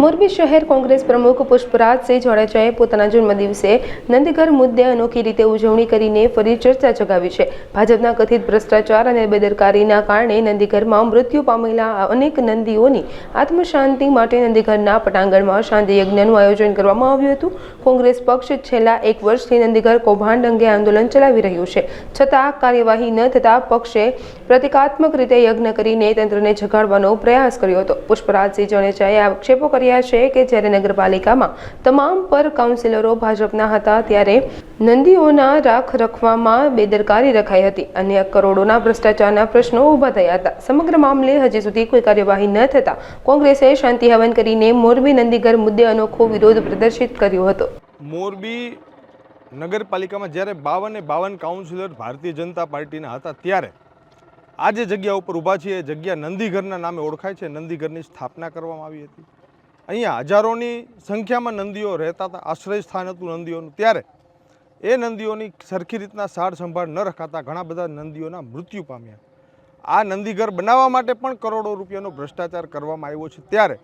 મોરબી શહેર કોંગ્રેસ પ્રમુખ પુષ્પરાજસિંહ જાડેજાએ પોતાના જન્મદિવસે નંદઘર મુદ્દે અનોખી રીતે ઉજવણી કરીને ફરી ચર્ચા જગાવી છે. ભાજપના કથિત ભ્રષ્ટાચાર અને બેદરકારીના કારણે નંદીઘરમાં મૃત્યુ પામેલા અનેક નંદીઓની આત્મશાંતિ માટે નંદીઘરના પટાંગણમાં શાંતિ યજ્ઞનું આયોજન કરવામાં આવ્યું હતું. કોંગ્રેસ પક્ષ છેલ્લા એક વર્ષથી નંદીઘર કૌભાંડ અંગે આંદોલન ચલાવી રહ્યું છે. છતાં કાર્યવાહી ન થતાં પક્ષે પ્રતિકાત્મક રીતે યજ્ઞ કરીને તંત્રને જગાડવાનો પ્રયાસ કર્યો હતો. પુષ્પરાજસિંહ જાડેજાએ આક્ષેપો કર્યા છે કે જ્યારે નગરપાલિકામાં તમામ પર કાઉન્સિલરો ભાજપના હતા ત્યારે નંદીઓના રાખ રખવામાં બેદરકારી રખાઈ હતી અને કરોડોના ભ્રષ્ટાચારના પ્રશ્નો ઊભા થયા હતા. સમગ્ર મામલે હજી સુધી કોઈ કાર્યવાહી ન થતાં કોંગ્રેસે શાંતિ હવન કરીને મોરબી નંદીઘર મુદ્દે અનોખો વિરોધ પ્રદર્શિત કર્યો હતો. મોરબી નગરપાલિકામાં જ્યારે બાવને બાવન કાઉન્સિલર ભારતીય જનતા પાર્ટીના હતા ત્યારે આ જે જગ્યા ઉપર ઊભા છીએ એ જગ્યા નંદીઘરના નામે ઓળખાય છે. નંદીઘરની સ્થાપના કરવામાં આવી હતી. અહીંયા હજારોની સંખ્યામાં નંદીઓ રહેતા હતા, આશ્રય સ્થાન હતું નંદીઓનું. ત્યારે એ નંદીઓની સરખી રીતના સાર સંભાળ ન રખાતા ઘણા બધા નંદીઓના મૃત્યુ પામ્યા. આ નંદીઘર બનાવવા માટે પણ કરોડો રૂપિયાનો ભ્રષ્ટાચાર કરવામાં આવ્યો છે. ત્યારે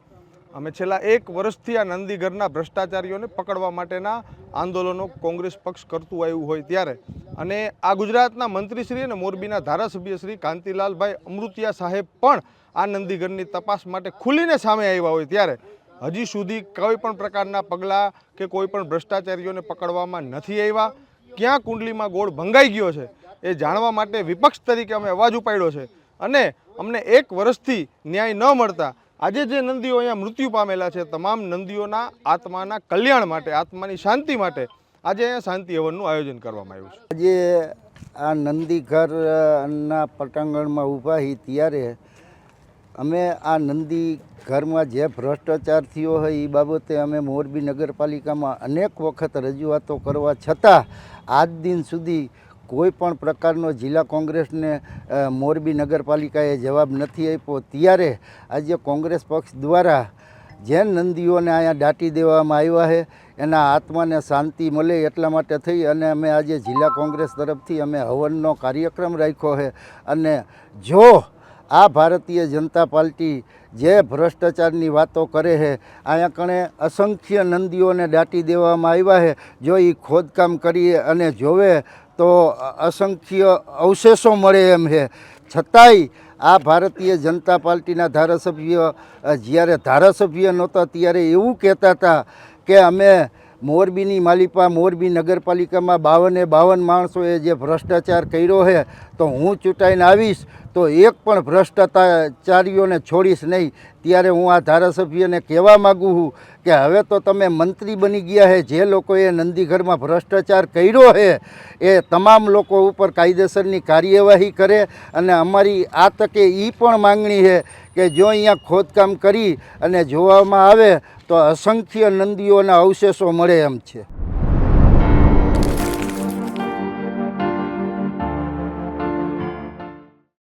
અમે છેલ્લા એક વર્ષથી આ નંદીઘરના ભ્રષ્ટાચારીઓને પકડવા માટેના આંદોલનો કોંગ્રેસ પક્ષ કરતું આવ્યું હોય ત્યારે. અને આ ગુજરાતના મંત્રીશ્રી અને મોરબીના ધારાસભ્ય શ્રી કાંતિલાલભાઈ અમૃતિયા સાહેબ પણ આ નંદીઘરની તપાસ માટે ખુલીને સામે આવ્યા હોય ત્યારે. હજી સુધી કોઈ પણ પ્રકારના પગલાં કે કોઈ પણ ભ્રષ્ટાચારીઓને પકડવામાં નથી આવ્યા. ક્યાં કુંડલીમાં ગોળ ભંગાઈ ગયો છે એ જાણવા માટે વિપક્ષ તરીકે અમે અવાજ ઉપાડ્યો છે. અને અમને એક વર્ષથી ન્યાય ન મળતા આજે જે નંદીઓ અહીંયા મૃત્યુ પામેલા છે, તમામ નંદીઓના આત્માના કલ્યાણ માટે, આત્માની શાંતિ માટે આજે અહીંયા શાંતિ હવનનું આયોજન કરવામાં આવ્યું છે. આજે આ નંદી ઘરના પટાંગણમાં ઊભા હી ત્યારે અમે આ નંદી ઘરમાં જે ભ્રષ્ટાચાર થયો હોય એ બાબતે અમે મોરબી નગરપાલિકામાં અનેક વખત રજૂઆતો કરવા છતાં આજ દિન સુધી કોઈ પણ પ્રકારનો જિલ્લા કોંગ્રેસને મોરબી નગરપાલિકાએ જવાબ નથી આપ્યો. ત્યારે આજે કોંગ્રેસ પક્ષ દ્વારા જે નંદીઓને અહીંયા દાટી દેવામાં આવ્યા છે, એના આત્માને શાંતિ મળે એટલા માટે થઈ અને અમે આજે જિલ્લા કોંગ્રેસ તરફથી અમે હવનનો કાર્યક્રમ રાખ્યો છે. અને જો આ ભારતીય જનતા પાર્ટી જે ભ્રષ્ટાચારની વાતો કરે છે, અહીંયા કણે અસંખ્ય નંદીઓને દાટી દેવામાં આવ્યા છે. જો એ ખોદકામ કરીએ અને જોવે તો અસંખ્ય અવશેષો મળે એમ છે. છતાંય આ ભારતીય જનતા પાર્ટીના ધારાસભ્ય જ્યારે ધારાસભ્ય નહોતા ત્યારે એવું કહેતા હતા કે અમે મોરબીની માલિપા મોરબી નગરપાલિકામાં બાવને બાવન માણસોએ જે ભ્રષ્ટાચાર કર્યો છે, તો હું ચૂંટાઈને આવીશ, તો એક પણ ભ્રષ્ટાચારીઓને છોડીશ નહીં. ત્યારે હું આ ધારાસભ્યને કહેવા માગું છું કે હવે તો તમે મંત્રી બની ગયા છે, જે લોકોએ નંદીઘરમાં ભ્રષ્ટાચાર કર્યો છે, એ તમામ લોકો ઉપર કાયદેસરની કાર્યવાહી કરે અને અમારી આ તકે એ પણ માંગણી છે કે જો અહીંયા ખોદકામ કરી અને જોવામાં આવે તો અસંખ્ય નંદીઓના અવશેષો મળે એમ છે.